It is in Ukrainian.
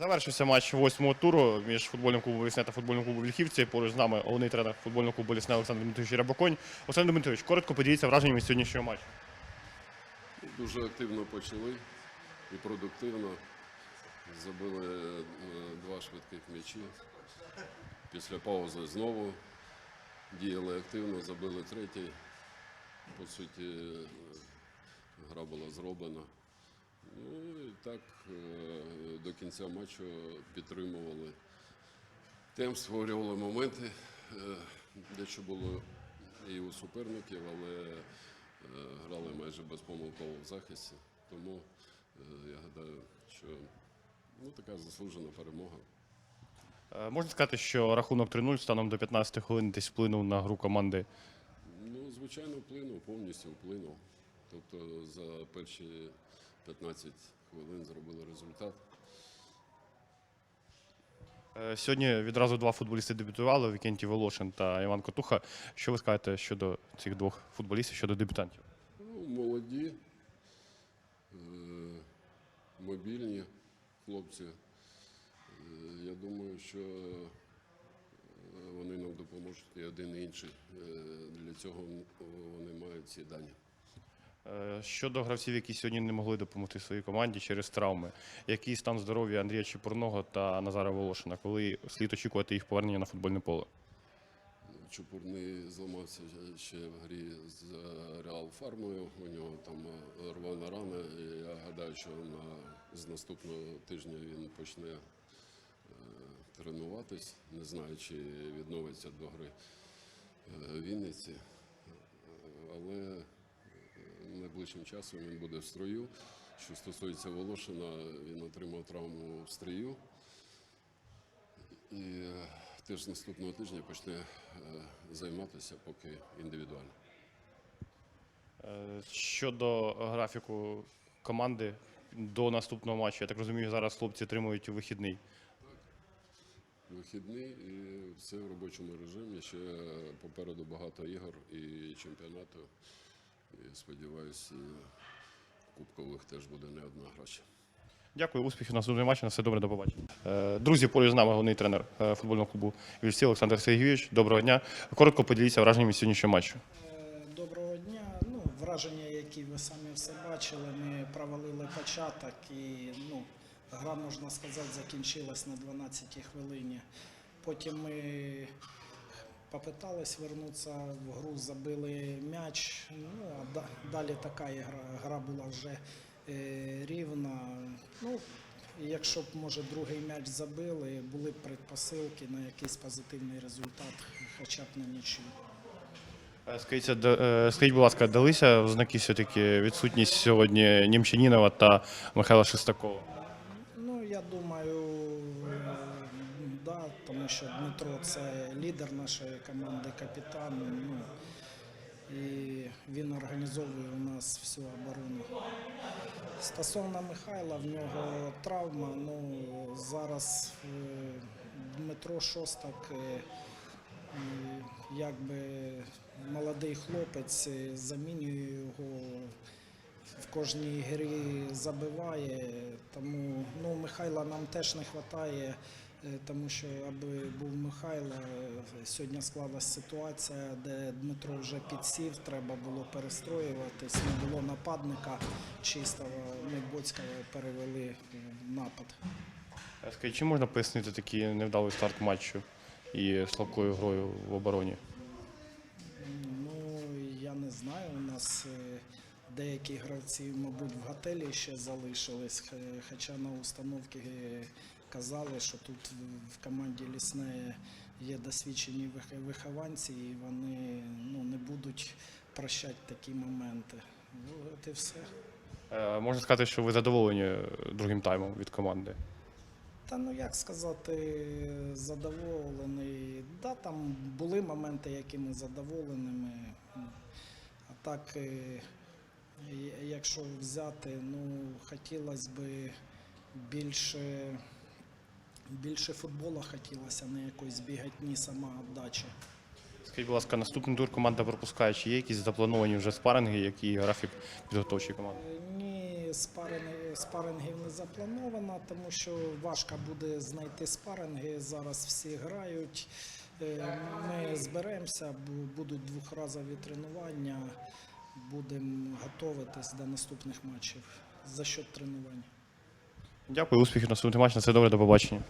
Завершився матч восьмого туру між футбольним клубом Лісне та футбольним клубом Вільхівці. Поруч з нами головний тренер футбольного клубу Лісне Олександр Дмитрович Рябоконь. Олександр Дмитрович, коротко поділіться враженнями сьогоднішнього матчу. Дуже активно почали і продуктивно. Забили е, два швидких м'ячі. Після паузи знову діяли активно, забили третій. По суті, е, гра була зроблена. Ну і так е, до кінця матчу підтримували темп, створювали моменти. Е, Дещо було і у суперників, але е, грали майже безпомилково в захисті. Тому я гадаю, що ну, така заслужена перемога. Можна сказати, що рахунок 3-0 станом до 15 хвилин десь вплинув на гру команди. Ну, звичайно, вплинув, повністю вплинув. Тобто за перші 15 хвилин зробили результат. Е, Сьогодні відразу два футболісти дебютували Вікентій Волошин та Іван Котуха. Що ви скажете щодо цих двох футболістів, щодо дебютантів? Ну, молоді, е, мобільні хлопці. Е, Я думаю, що вони нам допоможуть і один і інший. Для цього вони мають ці дані. Е, Щодо гравців, які сьогодні не могли допомогти своїй команді через травми, який стан здоров'я Андрія Чепурного та Назара Волошина, коли слід очікувати їх повернення на футбольне поле? Чупурний зламався ще в грі з е, Реал Фармою. У нього там е, рвана рана. Я гадаю, що на, з наступного тижня він почне е, тренуватись. Не знаю, чи відновиться до гри в Вінниці. Але найближчим часом він буде в строю. Що стосується Волошина, він отримав травму в стрію. І е, теж наступного тижня почне е, займатися поки індивідуально. Е, Щодо графіку команди до наступного матчу, я так розумію, зараз хлопці отримують вихідний. Вихідний і все в робочому режимі. Ще попереду багато ігор і чемпіонату. І сподіваюся, і кубкових теж буде не одна ще. Дякую, успіхів на наступному матчі. На все добре, до побачення. Е, Друзі, поруч з нами головний тренер е, футбольного клубу Вільсі Олександр Сергійович. Доброго дня. Коротко поділіться враженнями сьогоднішнього матчу. Е, Доброго дня. Ну, враження, які ви самі все бачили, ми провалили початок і ну, гра, можна сказати, закінчилась на 12-й хвилині. Потім ми попитались вернутися в гру, забили м'яч. Ну, а далі така гра, гра була вже е, рівна. Ну, якщо б, може, другий м'яч забили, були б предпосилки на якийсь позитивний результат, хоча б на нічию. Е, е, скажіть, будь ласка, далися в знаки все-таки відсутність сьогодні Німчанінова та Михайла Шестакова? Ну, я думаю, е, да, тому що Дмитро це лідер нашої команди, капітан. Ну, і він організовує у нас всю оборону. Стосовно Михайла, в нього травма. Ну, зараз е, Дмитро Шостак, е, якби молодий хлопець, е, замінює його в кожній грі забиває. Тому ну, Михайла нам теж не вистачає, тому що аби був Михайло, е, сьогодні склалася ситуація, де Дмитро вже підсів, треба було перестроюватись, не було нападника чистого. Ми Боцького перевели в напад. Е, Скажіть, чи можна пояснити такий невдалий старт матчу і слабкою грою в обороні? Ну, я не знаю. У нас е, деякі гравці, мабуть, в готелі ще залишились, хоча на установці казали, що тут в- команді лісне є досвідчені вихованці, і вони ну, не будуть прощати такі моменти. Ну, от і все. Е, Можна сказати, що ви задоволені другим таймом від команди. Та ну як сказати, задоволений. Да, там були моменти, які ми задоволеними. А так, е, якщо взяти, ну хотілося б більше, більше футболу хотілося, не якоїсь бігатні самоотдачі. Скажіть, будь ласка, наступний тур команда пропускає, чи є якісь заплановані вже спаринги, які графік підготовчої команди? Е, Ні, спаринги, спарингів не заплановано, тому що важко буде знайти спаринги. Зараз всі грають. Е, Ми зберемося, бу- будуть двохразові тренування. Будемо готуватись до наступних матчів за счет тренувань. Дякую, успіхів на наступний матч. На все добре, до побачення.